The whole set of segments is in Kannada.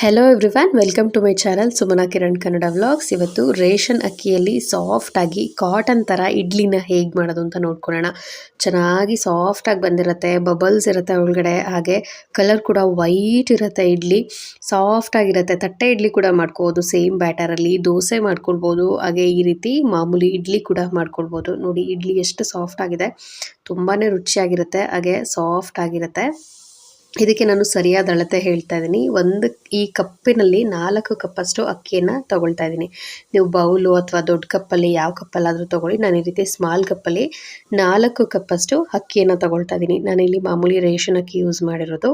Hello everyone welcome to my channel Sumana Kiran Kannada vlogs ಇವತ್ತು ರೇಷನ್ ಅಕ್ಕಿಯಲ್ಲಿ ಸಾಫ್ಟಾಗಿ ಕಾಟನ್ ಥರ ಇಡ್ಲಿನ ಹೇಗೆ ಮಾಡೋದು ಅಂತ ನೋಡ್ಕೊಳ್ಳೋಣ. ಚೆನ್ನಾಗಿ ಸಾಫ್ಟಾಗಿ ಬಂದಿರುತ್ತೆ ಬಬಲ್ಸ್ ಇರುತ್ತೆ ಒಳಗಡೆ, ಹಾಗೆ ಕಲರ್ ಕೂಡ ವೈಟ್ ಇರುತ್ತೆ ಇಡ್ಲಿ. ಸಾಫ್ಟಾಗಿರುತ್ತೆ ತಟ್ಟೆ ಇಡ್ಲಿ ಕೂಡ ಮಾಡ್ಕೋಬೋದು ಸೇಮ್ ಬ್ಯಾಟರಲ್ಲಿ ದೋಸೆ ಮಾಡ್ಕೊಳ್ಬೋದು, ಹಾಗೆ ಈ ರೀತಿ ಮಾಮೂಲಿ ಇಡ್ಲಿ ಕೂಡ ಮಾಡ್ಕೊಳ್ಬೋದು. ನೋಡಿ, ಇಡ್ಲಿ ಎಷ್ಟು ಸಾಫ್ಟ್ ಆಗಿದೆ. ತುಂಬಾ ರುಚಿಯಾಗಿರುತ್ತೆ, ಹಾಗೆ ಸಾಫ್ಟ್ ಆಗಿರುತ್ತೆ. ಇದಕ್ಕೆ ನಾನು ಸರಿಯಾದ ಅಳತೆ ಹೇಳ್ತಾ ಇದ್ದೀನಿ. ಒಂದು ಈ ಕಪ್ಪಿನಲ್ಲಿ ನಾಲ್ಕು ಕಪ್ಪಷ್ಟು ಅಕ್ಕಿಯನ್ನು ತೊಗೊಳ್ತಾ ಇದ್ದೀನಿ. ನೀವು ಬೌಲು ಅಥವಾ ದೊಡ್ಡ ಕಪ್ಪಲ್ಲಿ ಯಾವ ಕಪ್ಪಲ್ಲಾದರೂ ತೊಗೊಳ್ಳಿ. ನಾನು ಈ ರೀತಿ ಸ್ಮಾಲ್ ಕಪ್ಪಲ್ಲಿ ನಾಲ್ಕು ಕಪ್ಪಷ್ಟು ಅಕ್ಕಿಯನ್ನು ತೊಗೊಳ್ತಾ ಇದ್ದೀನಿ. ಇಲ್ಲಿ ಮಾಮೂಲಿ ರೇಷನ್ ಅಕ್ಕಿ ಯೂಸ್ ಮಾಡಿರೋದು.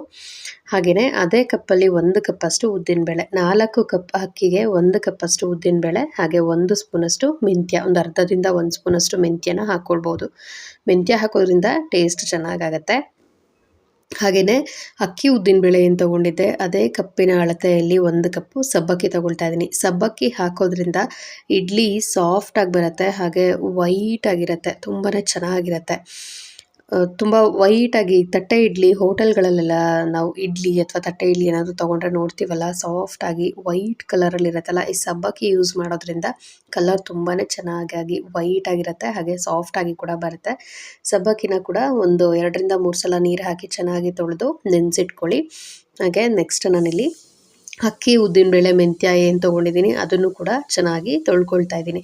ಹಾಗೆಯೇ ಅದೇ ಕಪ್ಪಲ್ಲಿ ಒಂದು ಕಪ್ಪಷ್ಟು ಉದ್ದಿನಬೇಳೆ ನಾಲ್ಕು ಕಪ್ ಅಕ್ಕಿಗೆ ಒಂದು ಕಪ್ಪಷ್ಟು ಉದ್ದಿನಬೇಳೆ ಹಾಗೆ ಒಂದು ಸ್ಪೂನಷ್ಟು ಮೆಂತ್ಯ, ಒಂದು ಅರ್ಧದಿಂದ ಒಂದು ಸ್ಪೂನಷ್ಟು ಮೆಂತ್ಯನ ಹಾಕ್ಕೊಳ್ಬೋದು. ಮೆಂತ್ಯ ಹಾಕೋದ್ರಿಂದ ಟೇಸ್ಟ್ ಚೆನ್ನಾಗಾಗತ್ತೆ. ಹಾಗೆಯೇ ಅಕ್ಕಿ ಉದ್ದಿನಬೇಳೆ ಏನು ತೊಗೊಂಡಿದ್ದೆ. ಅದೇ ಕಪ್ಪಿನ ಅಳತೆಯಲ್ಲಿ ಒಂದು ಕಪ್ಪು ಸಬ್ಬಕ್ಕಿ ತೊಗೊಳ್ತಾ ಇದ್ದೀನಿ. ಸಬ್ಬಕ್ಕಿ ಹಾಕೋದ್ರಿಂದ ಇಡ್ಲಿ ಸಾಫ್ಟಾಗಿ ಬರುತ್ತೆ, ಹಾಗೆ ವೈಟಾಗಿರುತ್ತೆ ತುಂಬಾ ಚೆನ್ನಾಗಿರುತ್ತೆ. ತುಂಬ ವೈಟಾಗಿ ತಟ್ಟೆ ಇಡ್ಲಿ ಹೋಟೆಲ್ಗಳಲ್ಲೆಲ್ಲ ನಾವು ಇಡ್ಲಿ ಅಥವಾ ತಟ್ಟೆ ಇಡ್ಲಿ ಏನಾದರೂ ತೊಗೊಂಡ್ರೆ ನೋಡ್ತೀವಲ್ಲ ಸಾಫ್ಟಾಗಿ ವೈಟ್ ಕಲರಲ್ಲಿ ಇರುತ್ತಲ್ಲ, ಈ ಸಬ್ಬಕ್ಕಿ ಯೂಸ್ ಮಾಡೋದ್ರಿಂದ ಕಲರ್ ತುಂಬಾ ಚೆನ್ನಾಗಿ ವೈಟಾಗಿರುತ್ತೆ ಹಾಗೆ ಸಾಫ್ಟಾಗಿ ಕೂಡ ಬರುತ್ತೆ. ಸಬ್ಬಕ್ಕಿನ ಕೂಡ ಒಂದು ಎರಡರಿಂದ ಮೂರು ಸಲ ನೀರು ಹಾಕಿ ಚೆನ್ನಾಗಿ ತೊಳೆದು ನೆನೆಸಿಟ್ಕೊಳ್ಳಿ. ಹಾಗೆ ನೆಕ್ಸ್ಟ್ ನಾನಿಲ್ಲಿ ಅಕ್ಕಿ ಉದ್ದಿನಬೇಳೆ ಮೆಂತ್ಯ ಏನು ತೊಗೊಂಡಿದ್ದೀನಿ ಅದನ್ನು ಕೂಡ ಚೆನ್ನಾಗಿ ತೊಳ್ಕೊಳ್ತಾ ಇದ್ದೀನಿ.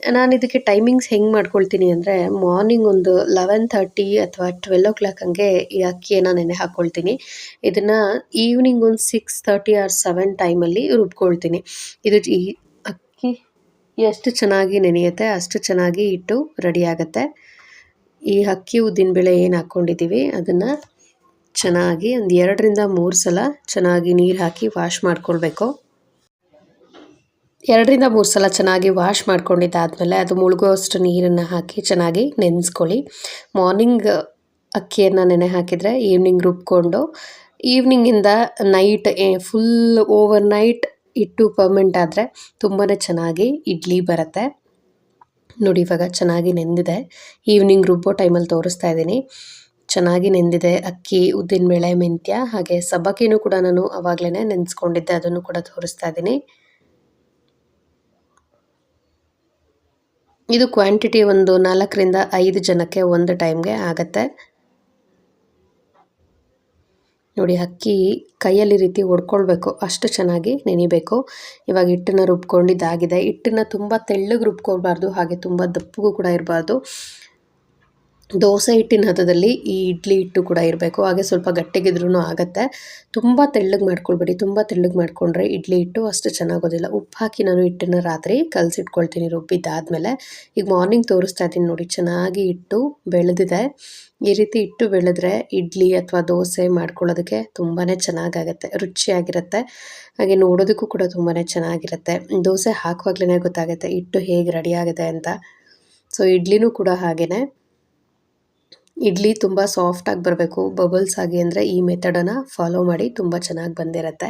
ನಾನು ಇದಕ್ಕೆ ಟೈಮಿಂಗ್ಸ್ ಹೆಂಗೆ ಮಾಡ್ಕೊಳ್ತೀನಿ ಅಂದರೆ ಮಾರ್ನಿಂಗ್ ಒಂದು ಲೆವೆನ್ ಥರ್ಟಿ ಅಥವಾ ಟ್ವೆಲ್ ಓ ಕ್ಲಾಕ್ ಹಂಗೆ ಈ ಅಕ್ಕಿಯನ್ನು ನೆನೆ ಹಾಕ್ಕೊಳ್ತೀನಿ ಇದನ್ನು ಈವ್ನಿಂಗ್ ಒಂದು ಸಿಕ್ಸ್ ತರ್ಟಿ ಆರ್ ಸೆವೆನ್ ಟೈಮಲ್ಲಿ ರುಬ್ಕೊಳ್ತೀನಿ. ಇದು ಈ ಅಕ್ಕಿ ಎಷ್ಟು ಚೆನ್ನಾಗಿ ನೆನೆಯುತ್ತೆ ಅಷ್ಟು ಚೆನ್ನಾಗಿ ಇಟ್ಟು ರೆಡಿ ಆಗುತ್ತೆ. ಈ ಅಕ್ಕಿ ಉದ್ದಿನಬೇಳೆ ಏನು ಹಾಕ್ಕೊಂಡಿದ್ದೀವಿ ಅದನ್ನು ಚೆನ್ನಾಗಿ ಒಂದು ಎರಡರಿಂದ ಮೂರು ಸಲ ಚೆನ್ನಾಗಿ ನೀರು ಹಾಕಿ ವಾಶ್ ಮಾಡ್ಕೊಳ್ಬೇಕು. ಎರಡರಿಂದ ಮೂರು ಸಲ ಚೆನ್ನಾಗಿ ವಾಶ್ ಮಾಡ್ಕೊಂಡಿದ್ದಾದಮೇಲೆ ಅದು ಮುಳುಗುವಷ್ಟು ನೀರನ್ನು ಹಾಕಿ ಚೆನ್ನಾಗಿ ನೆನೆಸ್ಕೊಳ್ಳಿ. ಮಾರ್ನಿಂಗ್ ಅಕ್ಕಿಯನ್ನು ನೆನೆ ಹಾಕಿದರೆ ಈವ್ನಿಂಗ್ ರುಬ್ಕೊಂಡು ಈವ್ನಿಂಗಿಂದ ನೈಟ್ ಫುಲ್ ಓವರ್ ನೈಟ್ ಇಟ್ಟು ಪರ್ಮೆಂಟ್ ಆದರೆ ತುಂಬಾ ಚೆನ್ನಾಗಿ ಇಡ್ಲಿ ಬರುತ್ತೆ. ನೋಡಿ ಇವಾಗ ಚೆನ್ನಾಗಿ ನೆಂದಿದೆ. ಈವ್ನಿಂಗ್ ರುಬ್ಬೋ ಟೈಮಲ್ಲಿ ತೋರಿಸ್ತಾ ಇದ್ದೀನಿ. ಚೆನ್ನಾಗಿ ನೆಂದಿದೆ ಅಕ್ಕಿ ಉದ್ದಿನ ಉದ್ದಿನಬೇಳೆ ಮೆಂತ್ಯ ಹಾಗೆ ಸಬ್ಬಕ್ಕಿನೂ ಕೂಡ ನಾನು ಆವಾಗಲೇ ನೆನೆಸ್ಕೊಂಡಿದ್ದೆ ಅದನ್ನು ಕೂಡ ತೋರಿಸ್ತಾ ಇದ್ದೀನಿ. ಇದು ಕ್ವಾಂಟಿಟಿ ಒಂದು ನಾಲ್ಕರಿಂದ ಐದು ಜನಕ್ಕೆ ಒಂದು ಟೈಮ್ಗೆ ಆಗುತ್ತೆ. ನೋಡಿ ಅಕ್ಕಿ ಕೈಯಲ್ಲಿ ರೀತಿ ಒಡ್ಕೊಳ್ಬೇಕು, ಅಷ್ಟು ಚೆನ್ನಾಗಿ ನೆನಿಬೇಕು. ಇವಾಗ ಹಿಟ್ಟನ್ನು ರುಬ್ಕೊಂಡಿದ್ದಾಗಿದೆ. ಹಿಟ್ಟನ್ನ ತುಂಬ ತೆಳ್ಳಗೆ ರುಬ್ಕೊಳ್ಬಾರ್ದು, ಹಾಗೆ ತುಂಬ ದಪ್ಪಗೂ ಕೂಡ ಇರಬಾರ್ದು. ದೋಸೆ ಹಿಟ್ಟಿನ ಹದದಲ್ಲಿ ಈ ಇಡ್ಲಿ ಹಿಟ್ಟು ಕೂಡ ಇರಬೇಕು. ಹಾಗೆ ಸ್ವಲ್ಪ ಗಟ್ಟಿಗಿದ್ರೂ ಆಗುತ್ತೆ. ತುಂಬ ತೆಳ್ಳಗೆ ಮಾಡ್ಕೊಳ್ಬೇಡಿ. ತುಂಬ ತೆಳ್ಳಗೆ ಮಾಡಿಕೊಂಡ್ರೆ ಇಡ್ಲಿ ಹಿಟ್ಟು ಅಷ್ಟು ಚೆನ್ನಾಗೋದಿಲ್ಲ. ಉಪ್ಪು ಹಾಕಿ ನಾನು ಹಿಟ್ಟನ್ನು ರಾತ್ರಿ ಕಲಸಿಟ್ಕೊಳ್ತೀನಿ ರುಬ್ಬಿದ್ದಾದಮೇಲೆ ಈಗ ಮಾರ್ನಿಂಗ್ ತೋರಿಸ್ತಾ ಇದ್ದೀನಿ ನೋಡಿ, ಚೆನ್ನಾಗಿ ಹಿಟ್ಟು ಬೆಳೆದಿದೆ. ಈ ರೀತಿ ಹಿಟ್ಟು ಬೆಳೆದ್ರೆ ಇಡ್ಲಿ ಅಥವಾ ದೋಸೆ ಮಾಡ್ಕೊಳ್ಳೋದಕ್ಕೆ ತುಂಬಾ ಚೆನ್ನಾಗಾಗತ್ತೆ. ರುಚಿಯಾಗಿರುತ್ತೆ. ಹಾಗೆ ನೋಡೋದಕ್ಕೂ ಕೂಡ ತುಂಬಾ ಚೆನ್ನಾಗಿರುತ್ತೆ. ದೋಸೆ ಹಾಕುವಾಗ್ಲೇ ಗೊತ್ತಾಗುತ್ತೆ ಹಿಟ್ಟು ಹೇಗೆ ರೆಡಿ ಆಗಿದೆ ಅಂತ. ಸೊ ಇಡ್ಲಿನೂ ಕೂಡ ಹಾಗೆಯೇ ಇಡ್ಲಿ ತುಂಬ ಸಾಫ್ಟಾಗಿ ಬರಬೇಕು. ಬಬಲ್ಸ್ ಆಗಿ ಅಂದರೆ ಈ ಮೆಥಡನ್ನು ಫಾಲೋ ಮಾಡಿ ತುಂಬ ಚೆನ್ನಾಗಿ ಬಂದಿರುತ್ತೆ.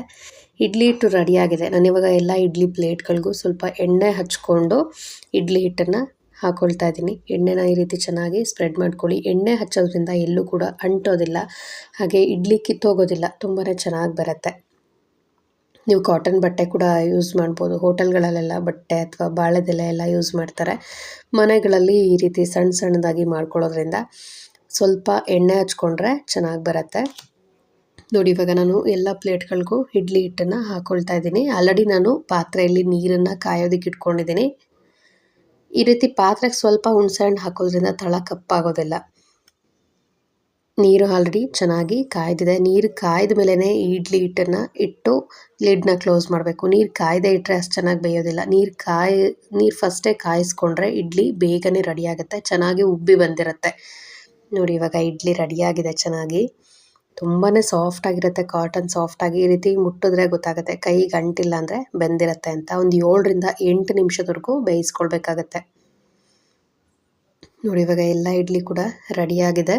ಇಡ್ಲಿ ಹಿಟ್ಟು ರೆಡಿಯಾಗಿದೆ ನಾನಿವಾಗ ಎಲ್ಲ ಇಡ್ಲಿ ಪ್ಲೇಟ್ಗಳಿಗೂ ಸ್ವಲ್ಪ ಎಣ್ಣೆ ಹಚ್ಕೊಂಡು ಇಡ್ಲಿ ಹಿಟ್ಟನ್ನು ಹಾಕೊಳ್ತಾ ಇದ್ದೀನಿ. ಎಣ್ಣೆನ ಈ ರೀತಿ ಚೆನ್ನಾಗಿ ಸ್ಪ್ರೆಡ್ ಮಾಡ್ಕೊಳ್ಳಿ. ಎಣ್ಣೆ ಹಚ್ಚೋದ್ರಿಂದ ಎಲ್ಲೂ ಕೂಡ ಅಂಟೋದಿಲ್ಲ. ಹಾಗೆ ಇಡ್ಲಿ ಕಿತ್ತೋಗೋದಿಲ್ಲ. ತುಂಬಾ ಚೆನ್ನಾಗಿ ಬರುತ್ತೆ. ನೀವು ಕಾಟನ್ ಬಟ್ಟೆ ಕೂಡ ಯೂಸ್ ಮಾಡ್ಬೋದು. ಹೋಟೆಲ್ಗಳಲ್ಲೆಲ್ಲ ಬಟ್ಟೆ ಅಥವಾ ಬಾಳೆದೆಲೆ ಎಲ್ಲ ಯೂಸ್ ಮಾಡ್ತಾರೆ. ಮನೆಗಳಲ್ಲಿ ಈ ರೀತಿ ಸಣ್ಣ ಸಣ್ಣದಾಗಿ ಮಾಡ್ಕೊಳ್ಳೋದ್ರಿಂದ ಸ್ವಲ್ಪ ಎಣ್ಣೆ ಹಚ್ಕೊಂಡ್ರೆ ಚೆನ್ನಾಗಿ ಬರುತ್ತೆ. ನೋಡಿ, ಇವಾಗ ನಾನು ಎಲ್ಲ ಪ್ಲೇಟ್ಗಳಿಗೂ ಇಡ್ಲಿ ಹಿಟ್ಟನ್ನು ಹಾಕ್ಕೊಳ್ತಾ ಇದ್ದೀನಿ. ಆಲ್ರೆಡಿ ನಾನು ಪಾತ್ರೆಯಲ್ಲಿ ನೀರನ್ನು ಕಾಯೋದಕ್ಕೆ ಇಟ್ಕೊಂಡಿದ್ದೀನಿ. ಈ ರೀತಿ ಪಾತ್ರೆಗೆ ಸ್ವಲ್ಪ ಹುಣಸೆಹಣ್ಣು ಹಾಕೋದ್ರಿಂದ ತಳ ಕಪ್ಪಾಗೋದಿಲ್ಲ. ನೀರು ಆಲ್ರೆಡಿ ಚೆನ್ನಾಗಿ ಕಾಯ್ದಿದೆ. ನೀರು ಕಾಯ್ದ ಮೇಲೇ ಇಡ್ಲಿ ಹಿಟ್ಟನ್ನು ಇಟ್ಟು ಲಿಡ್ನ ಕ್ಲೋಸ್ ಮಾಡಬೇಕು. ನೀರು ಕಾಯ್ದೆ ಇಟ್ಟರೆ ಅಷ್ಟು ಚೆನ್ನಾಗಿ ಬೇಯೋದಿಲ್ಲ. ನೀರು ಕಾಯಿ, ನೀರು ಫಸ್ಟೇ ಕಾಯಿಸ್ಕೊಂಡ್ರೆ ಇಡ್ಲಿ ಬೇಗನೆ ರೆಡಿ ಆಗುತ್ತೆ. ಚೆನ್ನಾಗಿ ಉಬ್ಬಿ ಬಂದಿರುತ್ತೆ. ನೋಡಿ, ಇವಾಗ ಇಡ್ಲಿ ರೆಡಿಯಾಗಿದೆ ಚೆನ್ನಾಗಿ. ತುಂಬಾ ಸಾಫ್ಟಾಗಿರುತ್ತೆ ಕಾಟನ್ ಸಾಫ್ಟಾಗಿ ಈ ರೀತಿ ಮುಟ್ಟಿದ್ರೆ ಗೊತ್ತಾಗುತ್ತೆ, ಕೈ ಗಂಟಿಲ್ಲ ಅಂದರೆ ಬೆಂದಿರುತ್ತೆ ಅಂತ. ಒಂದು ಏಳರಿಂದ ಎಂಟು ನಿಮಿಷದವರೆಗೂ ಬೇಯಿಸ್ಕೊಳ್ಬೇಕಾಗತ್ತೆ. ನೋಡಿ, ಇವಾಗ ಎಲ್ಲ ಇಡ್ಲಿ ಕೂಡ ರೆಡಿಯಾಗಿದೆ.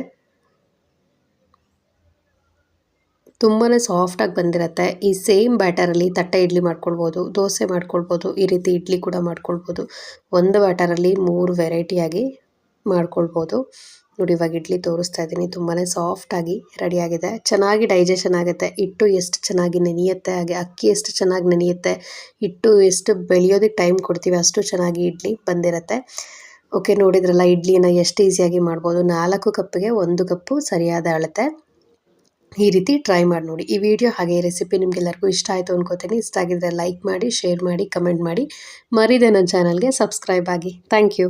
ತುಂಬಾ ಸಾಫ್ಟಾಗಿ ಬಂದಿರುತ್ತೆ. ಈ ಸೇಮ್ ಬ್ಯಾಟರಲ್ಲಿ ತಟ್ಟೆ ಇಡ್ಲಿ ಮಾಡ್ಕೊಳ್ಬೋದು, ದೋಸೆ ಮಾಡ್ಕೊಳ್ಬೋದು, ಈ ರೀತಿ ಇಡ್ಲಿ ಕೂಡ ಮಾಡ್ಕೊಳ್ಬೋದು. ಒಂದು ಬ್ಯಾಟರಲ್ಲಿ ಮೂರು ವೆರೈಟಿಯಾಗಿ ಮಾಡ್ಕೊಳ್ಬೋದು. ನೋಡಿ ಇವಾಗ ಇಡ್ಲಿ ತೋರಿಸ್ತಾ ಇದ್ದೀನಿ. ತುಂಬಾ ಸಾಫ್ಟಾಗಿ ರೆಡಿಯಾಗಿದೆ ಚೆನ್ನಾಗಿ ಡೈಜೆಷನ್ ಆಗುತ್ತೆ. ಹಿಟ್ಟು ಎಷ್ಟು ಚೆನ್ನಾಗಿ ನೆನೆಯುತ್ತೆ, ಹಾಗೆ ಅಕ್ಕಿ ಎಷ್ಟು ಚೆನ್ನಾಗಿ ನೆನೆಯುತ್ತೆ, ಹಿಟ್ಟು ಎಷ್ಟು ಬೆಳೆಯೋದಕ್ಕೆ ಟೈಮ್ ಕೊಡ್ತೀವಿ, ಅಷ್ಟು ಚೆನ್ನಾಗಿ ಇಡ್ಲಿ ಬಂದಿರುತ್ತೆ. ಓಕೆ ನೋಡಿದ್ರಲ್ಲ, ಇಡ್ಲಿನ ಎಷ್ಟು ಈಸಿಯಾಗಿ ಮಾಡ್ಬೋದು. ನಾಲ್ಕು ಕಪ್ಪಿಗೆ ಒಂದು ಕಪ್ಪು ಸರಿಯಾದ ಅಳತೆ. ಈ ರೀತಿ ಟ್ರೈ ಮಾಡಿ ನೋಡಿ. ಈ ವಿಡಿಯೋ ಹಾಗೆ ಈ ರೆಸಿಪಿ ನಿಮಗೆಲ್ಲರಿಗೂ ಇಷ್ಟ ಆಯಿತು ಅನ್ಕೋತೀನಿ. ಇಷ್ಟ ಆಗಿದ್ರೆ ಲೈಕ್ ಮಾಡಿ ಶೇರ್ ಮಾಡಿ ಕಮೆಂಟ್ ಮಾಡಿ. ಮರಿದೆ ನನ್ನ ಚಾನಲ್ಗೆ ಸಬ್ಸ್ಕ್ರೈಬ್ ಆಗಿ. Thank you